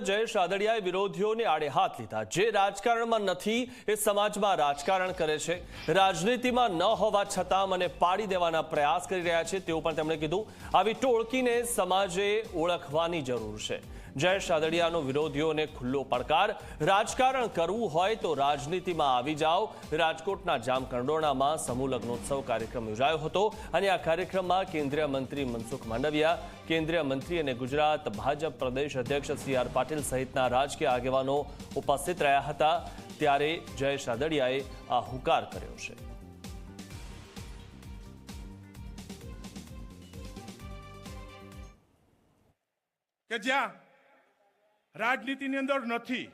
જયેશ રાદડિયાએ વિરોધીઓને આડે હાથ લીધા. જે રાજકારણમાં નથી, એ સમાજમાં રાજકારણ કરે છે. રાજનીતિમાં ન હોવા છતાં મને પાડી દેવાના પ્રયાસ કરી રહ્યા છે, તેવું પણ તેમણે કીધું. આવી ટોળકીને સમાજે ઓળખવાની જરૂર છે. જયેશ રાદડિયાનો વિરોધીઓને ખુલ્લો પડકાર. રાજકારણ કરવું હોય તો રાજનીતિમાં આવી જાઓ. રાજકોટના જામકંડોરણામાં સમૂહ લગ્નોત્સવ કાર્યક્રમ યોજાયો હતો અને આ કાર્યક્રમમાં કેન્દ્રીય મંત્રી મનસુખ માંડવિયા, કેન્દ્રીય મંત્રી અને ગુજરાત ભાજપ પ્રદેશ અધ્યક્ષ સી આર પાટીલ સહિતના રાજકીય આગેવાનો ઉપસ્થિત રહ્યા હતા. ત્યારે જયેશ રાદડિયાએ આ હુકાર કર્યો છે. કે જ્યાં રાજનીતિની અંદર નથી.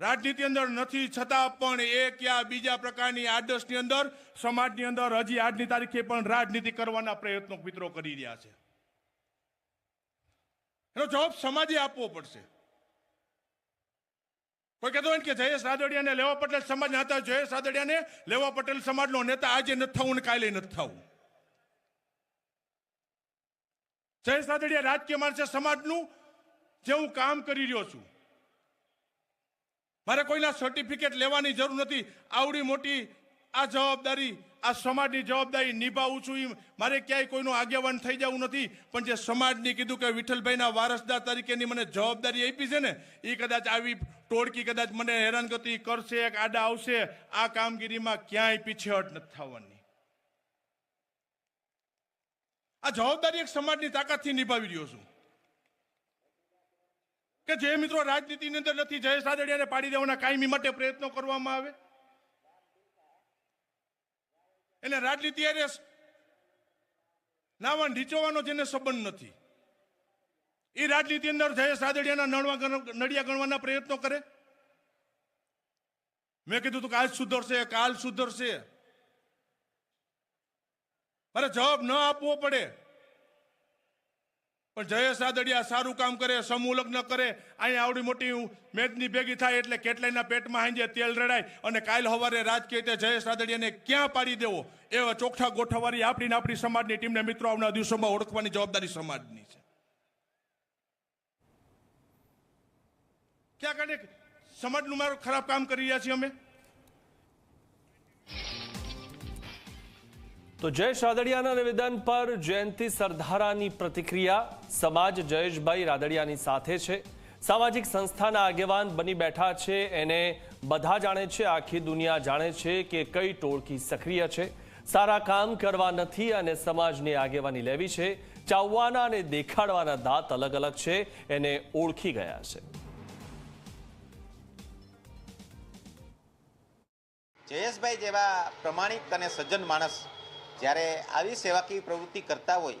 રાજનીતિ અંદર નથી, છતાં પણ એક યા બીજા પ્રકારની આદર્શની અંદર, સમાજની અંદર હજી આજની તારીખે પણ રાજનીતિ કરવાના પ્રયત્નો મિત્રો કરી રહ્યા છે. એનો જવાબ સમાજે આપવો પડશે. કોઈ કહેતો હોય કે જયેશ રાદડિયાને લેવા પટેલ સમાજના હતા, જયેશ રાદડિયાને લેવા પટેલ સમાજનો નેતા આજે નથી થવું ને કાલે નથી થવું. જયેશ રાદડિયા રાજકીય માણસે સમાજનું જે હું કામ કરી રહ્યો છું. મારે કોઈના સર્ટિફિકેટ લેવાની જરૂર નથી. આવડી મોટી આ જવાબદારી, આ સમાજની જવાબદારી નિભાવું છું એમ. મારે ક્યાંય કોઈનો આગેવાન થઈ જવું નથી. પણ જે સમાજની કીધું કે વિઠ્ઠલભાઈના વારસદાર તરીકેની મને જવાબદારી આપી છે ને, એ કદાચ આવી ટોળકી કદાચ મને હેરાનગતિ કરશે કે આડા આવશે. આ કામગીરીમાં ક્યાંય પીછેહટ નથી થવાની. આ જવાબદારી એક સમાજની તાકાતથી નિભાવી રહ્યો છું. કે જે મિત્રો રાજનીતિની અંદર નથી, જયેશ રાદડિયાને પાડી દેવાના કાયમી માટે પ્રયત્નો કરવામાં આવે? એને રાજનીતિ અરે નાવા ઢીચોવાનો જેને સંબંધ નથી. એ રાજનીતિ અંદર જયેશ રાદડિયાના નડવા નડિયા ગણવાના પ્રયત્નો કરે? મેં કીધું તું કે આજ સુધરશે, કાલ સુધરશે. મારે જવાબ ન આપવો પડે. પણ જયેશ રાદડિયા સારું કામ કરે, સમૂહ લગ્ન કરે, અહીંયા આવડી મોટી મેદની ભેગી થાય એટલે કેટલાયના પેટમાં હાંજે તેલ રેડાય અને કાલ સવારે રાજકીય રીતે જયેશ રાદડિયાને ક્યાં પાડી દેવો? એવા ચોખ્ઠા ગોઠવવાની આપણી ને આપણી સમાજની ટીમને મિત્રો આવનાર દિવસોમાં ઓળખવાની જવાબદારી સમાજની છે. ક્યાં કારણે સમાજનું મારું ખરાબ કામ કરી રહ્યા છીએ અમે? તો જયેશ રાદડિયાના નિવેદન પર જયંતિ સરધારાની પ્રતિક્રિયા. સમાજ જયેશભાઈ રાદડિયાની સાથે છે. સામાજિક સંસ્થાના આગેવાન બની બેઠા છે. એને બધા જાણે છે, આખી દુનિયા જાણે છે કે કઈ ટોળકી સક્રિય છે. સારા કામ કરવા નથી અને સમાજની આગેવાની લેવી છે. ચાવવાના અને દેખાડવાના દાંત અલગ અલગ છે. એને ઓળખી ગયા છે. જયેશભાઈ જેવા પ્રમાણિક અને સજ્જન માણસ જ્યારે આવી સેવાકીય પ્રવૃત્તિ કરતા હોય,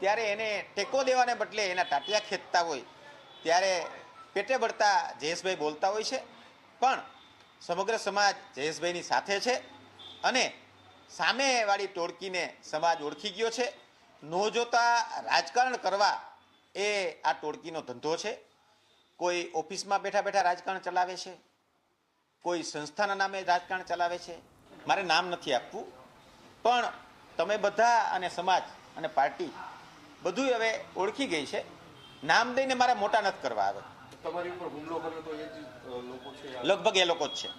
ત્યારે એને ટેકો દેવાને બદલે એના ટાટિયા ખેંચતા હોય, ત્યારે પેટે બળતા જયેશભાઈ બોલતા હોય છે. પણ સમગ્ર સમાજ જયેશભાઈની સાથે છે અને સામેવાળી ટોળકીને સમાજ ઓળખી ગયો છે. નો જોતા રાજકારણ કરવા એ આ ટોળકીનો ધંધો છે. કોઈ ઓફિસમાં બેઠા બેઠા રાજકારણ ચલાવે છે. કોઈ સંસ્થાના નામે રાજકારણ ચલાવે છે. મારે નામ નથી આપવું. પણ તમે બધા અને સમાજ અને પાર્ટી બધું હવે ઓળખી ગઈ છે. નામ દઈને મારા મોટા નથી કરવા આવે. તમારી ઉપર હુમલો કરે તો એ જ લોકો છે લગભગ એ લોકો જ છે.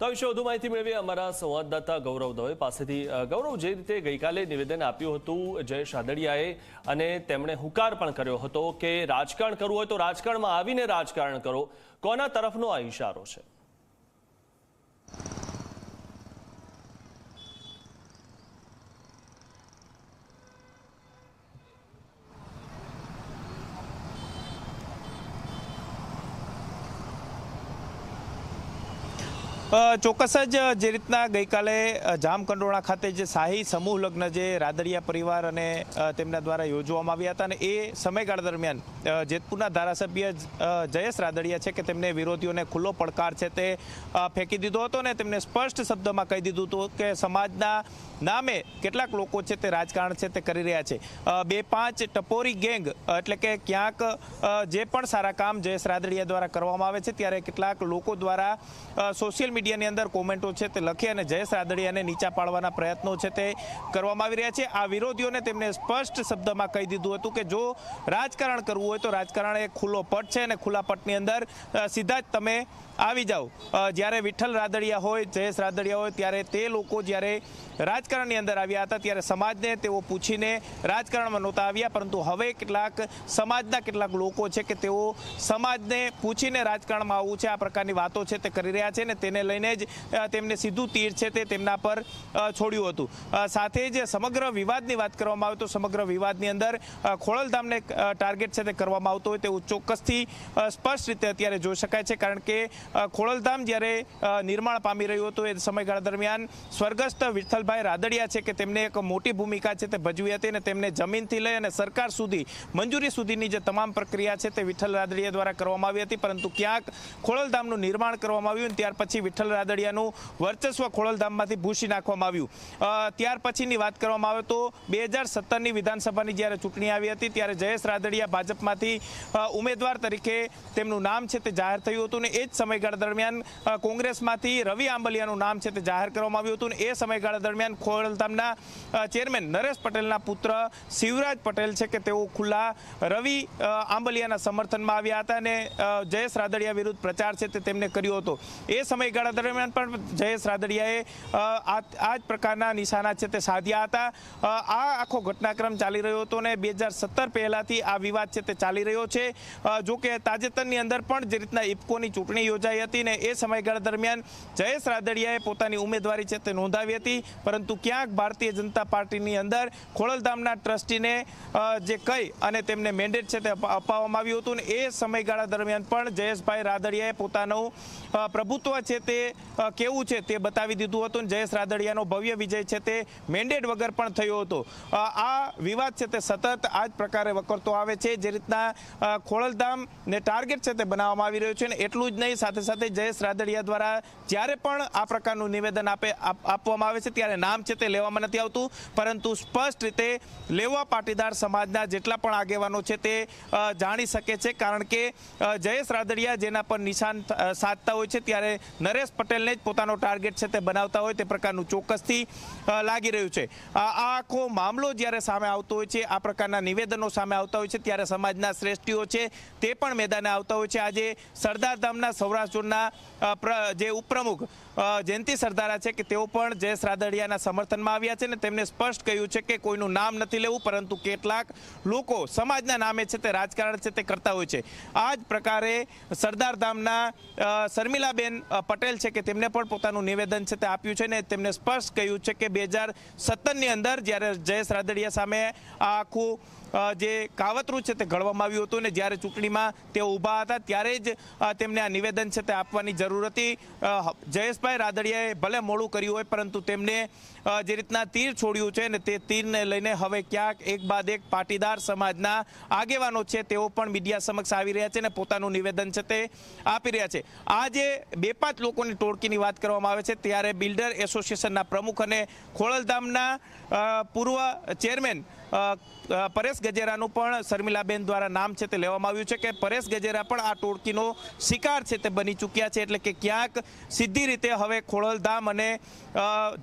તો વિશે વધુ માહિતી મેળવી અમારા સંવાદદાતા ગૌરવ દવે પાસેથી. ગૌરવ જે રીતે ગઈકાલે નિવેદન આપ્યું હતું જયેશ રાદડિયાએ અને તેમણે હુકાર પણ કર્યો હતો કે રાજકારણ કરવું હોય તો રાજકારણમાં આવીને રાજકારણ કરો. કોના તરફનો આ ઇશારો છે? ચોક્કસ જ જે રીતના ગઈકાલે જામકંડોળા ખાતે જે શાહી સમૂહ લગ્ન જે રાદડિયા પરિવાર અને તેમના દ્વારા યોજવામાં આવ્યા હતા અને એ સમયગાળા દરમિયાન જેતપુરના ધારાસભ્ય જયેશ રાદડિયા છે કે તેમને વિરોધીઓને ખુલ્લો પડકાર છે તે ફેંકી દીધો હતો અને તેમને સ્પષ્ટ શબ્દમાં કહી દીધું હતું કે સમાજના નામે કેટલાક લોકો છે તે રાજકારણ છે તે કરી રહ્યા છે. બે પાંચ ટપોરી ગેંગ, એટલે કે ક્યાંક જે પણ સારા કામ જયેશ રાદડિયા દ્વારા કરવામાં આવે છે, ત્યારે કેટલાક લોકો દ્વારા સોશિયલ મીડિયા મીડિયાની અંદર કોમેન્ટો છે તે લખી અને જયેશ રાદડિયાને નીચા પાડવાના પ્રયત્નો છે તે કરવામાં આવી રહ્યા છે. આ વિરોધીઓને તેમને સ્પષ્ટ શબ્દમાં કહી દીધું હતું કે જો રાજકારણ કરવું હોય તો રાજકારણ એ ખુલ્લો પટ છે અને ખુલ્લા પટની અંદર સીધા જ તમે આવી જાઓ. જ્યારે વિઠ્ઠલ રાદડિયા હોય, જયેશ રાદડિયા હોય, ત્યારે તે લોકો જ્યારે રાજકારણની અંદર આવ્યા હતા, ત્યારે સમાજને તેઓ પૂછીને રાજકારણમાં નહોતા આવ્યા, પરંતુ હવે કેટલાક સમાજના કેટલાક લોકો છે કે તેઓ સમાજને પૂછીને રાજકારણમાં આવવું છે, આ પ્રકારની વાતો છે તે કરી રહ્યા છે ને તેને લઈને જ તેમને સીધું તીર છે તે તેમના પર છોડ્યું હતું. સાથે જ સમગ્ર વિવાદની વાત કરવામાં આવે તો સમગ્ર વિવાદની અંદર ખોડલધામને ટાર્ગેટ છે તે કરવામાં આવતો હોય તેવું ચોક્કસથી સ્પષ્ટ રીતે અત્યારે જોઈ શકાય છે. કારણ કે ખોડલધામ જ્યારે નિર્માણ પામી રહ્યું હતું, એ સમયગાળા દરમિયાન સ્વર્ગસ્થ વિઠ્ઠલભાઈ રાદડિયા છે કે તેમને એક મોટી ભૂમિકા છે તે ભજવી હતી અને તેમને જમીનથી લઈ અને સરકાર સુધી, મંજૂરી સુધીની જે તમામ પ્રક્રિયા છે તે વિઠ્ઠલ રાદડિયા દ્વારા કરવામાં આવી હતી. પરંતુ ક્યાંક ખોડલધામનું નિર્માણ કરવામાં આવ્યું ત્યાર પછી વિઠ્ઠલ રાદડિયાનું વર્ચસ્વ ખોડલધામમાંથી ભૂસી નાખવામાં આવ્યું. ત્યાર પછીની વાત કરવામાં આવે તો બે હજાર વિધાનસભાની જ્યારે ચૂંટણી આવી હતી, ત્યારે જયેશ રાદડિયા ભાજપમાંથી ઉમેદવાર તરીકે તેમનું નામ છે તે જાહેર થયું હતું ને એ જ સમયગાળા દરમિયાન કોંગ્રેસમાંથી રવિ આંબલિયાનું નામ છે તે જાહેર કરવામાં આવ્યું હતું ને એ સમયગાળા દરમિયાન ખોડલધામના ચેરમેન નરેશ પટેલના પુત્ર શિવરાજ પટેલ છે કે તેઓ ખુલ્લા રવિ આંબલિયાના સમર્થનમાં આવ્યા હતા અને જયેશ રાદડિયા વિરુદ્ધ પ્રચાર છે તે તેમને કર્યો હતો. એ સમયગાળા દરમિયાન પણ જયેશ રાદડિયાએ આ જ પ્રકારના નિશાના છે તે સાધ્યા હતા. આ આખો ઘટનાક્રમ ચાલી રહ્યો હતો ને બે હજાર સત્તર પહેલાથી આ વિવાદ છે તે ચાલી રહ્યો છે. જોકે તાજેતરની અંદર પણ જે રીતના ઇફકોની ચૂંટણી યોજાઈ હતી ને એ સમયગાળા દરમિયાન જયેશ રાદડિયાએ પોતાની ઉમેદવારી છે તે નોંધાવી હતી. પરંતુ ક્યાંક ભારતીય જનતા પાર્ટીની અંદર ખોડલધામના ટ્રસ્ટીને જે કહી અને તેમને મેન્ડેટ છે તે અપાવવામાં આવ્યું હતું ને એ સમયગાળા દરમિયાન પણ જયેશભાઈ રાદડિયાએ પોતાનું પ્રભુત્વ છે તે કેવું છે તે બતાવી દીધું હતું જયેશ રાદડિયાનો ભવ્ય વિજય છે તે મેન્ડેટ વગર પણ થયો હતો. આ વિવાદ છે તે સતત આ જ પ્રકારે વકરતો આવે છે. જે રીતના અ, ને ટાર્ગેટ છે તે બનાવવામાં આવી રહ્યું છે ને એટલું જ નહીં સાથે સાથે જયેશ રાદડિયા દ્વારા જ્યારે પણ આ પ્રકારનું નિવેદન આપ- આપવામાં આવે છે ત્યારે નામ છે તે લેવામાં નથી આવતું. પરંતુ સ્પષ્ટ રીતે લેવા પાટીદાર સમાજના જેટલા પણ આગેવાનો છે તે જાણી શકે છે. કારણ કે જયેશ રાદડિયા જેના પર નિશાન સાધતા હોય છે ત્યારે નરેશ પટેલને જ પોતાનો ટાર્ગેટ છે તે બનાવતા હોય તે પ્રકારનું ચોક્કસથી લાગી રહ્યું છે. આ આખો મામલો જ્યારે સામે આવતો હોય છે, આ પ્રકારના નિવેદનો સામે આવતા હોય છે, ત્યારે સમાજના શ્રેષ્ઠીઓ છે તે પણ મેદાને આવતા હોય છે. આજે સરદારધામના સૌરાષ્ટ્રના જે ઉપપ્રમુખ જયંતિ સરદારા છે કે તેઓ પણ જય શ્રાદડિયાના સમર્થનમાં આવ્યા છે ને તેમને સ્પષ્ટ કહ્યું છે કે કોઈનું નામ નથી લેવું પરંતુ કેટલાક લોકો સમાજના નામે છે તે રાજકારણ છે તે કરતા હોય છે. આ જ પ્રકારે સરદારધામના ધામના શર્મિલાબેન પટેલ છે કે તેમને પણ પોતાનું નિવેદન છે તે આપ્યું છે ને તેમને સ્પષ્ટ કહ્યું છે કે બે હજાર સત્તરની અંદર જ્યારે જય શ્રાદડિયા સામે આ આખું જે કાવતરું છે તે ઘડવામાં આવ્યું હતું ને જ્યારે ચૂંટણીમાં તેઓ ઊભા હતા ત્યારે જ તેમને આ નિવેદન છે તે આપવાની જરૂર હતી. અ, જયેશભાઈ રાદડિયાએ ભલે મોડું કર્યું હોય, પરંતુ તેમને જે રીતના તીર છોડ્યું છે ને તે તીરને લઈને હવે ક્યાંક એક બાદ એક પાટીદાર સમાજના આગેવાનો છે, તેઓ પણ મીડિયા સમક્ષ આવી રહ્યા છે અને પોતાનું નિવેદન છે તે આપી રહ્યા છે. આ જે બે પાંચ લોકોની ટોળકીની વાત કરવામાં આવે છે, ત્યારે બિલ્ડર એસોસિએશનના પ્રમુખ અને ખોડલધામના પૂર્વ ચેરમેન પરેશ ગજેરાનું પણ શર્મિલાબેન દ્વારા નામ છે તે લેવામાં આવ્યું છે કે પરેશ ગજેરા પણ આ ટોળકીનો શિકાર છે તે બની ચૂક્યા છે એટલે કે ક્યાંક સીધી રીતે હવે ખોડલધામ અને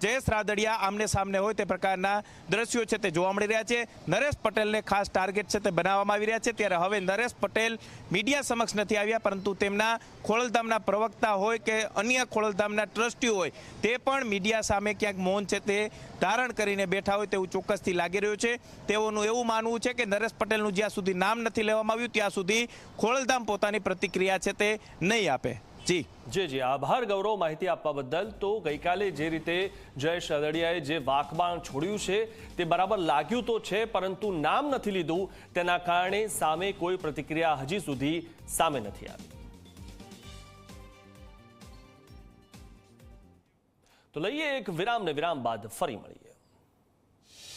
જયેશ રાદડિયા આમને સામને હોય તે પ્રકારના દ્રશ્યો છે તે જોવા મળી રહ્યા છે. નરેશ પટેલને ખાસ ટાર્ગેટ છે તે બનાવવામાં આવી રહ્યા છે. ત્યારે હવે નરેશ પટેલ મીડિયા સમક્ષ નથી આવ્યા, પરંતુ તેમના ખોડલધામના પ્રવક્તા હોય કે અન્ય ખોડલધામના ટ્રસ્ટીઓ હોય તે પણ મીડિયા સામે ક્યાંક મૌન છે તે ધારણ કરીને બેઠા હોય તેવું ચોક્કસથી લાગી રહ્યું છે. તેઓનું એવું માનવું છે કે નરેશ પટેલનું જ્યાં સુધી નામ નથી લેવામાં આવ્યું, ત્યાં સુધી ખોળધામ પોતાની પ્રતિક્રિયા છે તે નહીં આપે. જી. જી જી. આભાર, ગૌરવ માહિતી આપવા બદલ. તો ગઈકાલે જે રીતે જયેશ અદડિયાએ જે વાકબાણ છોડ્યું છે, તે બરાબર લાગ્યું તો છે, પરંતુ નામ નથી લીધું. તેના કારણે સામે કોઈ પ્રતિક્રિયા હજી સુધી સામે નથી આવી. તો લઈએ એક વિરામ ને વિરામ બાદ ફરી મળીએ.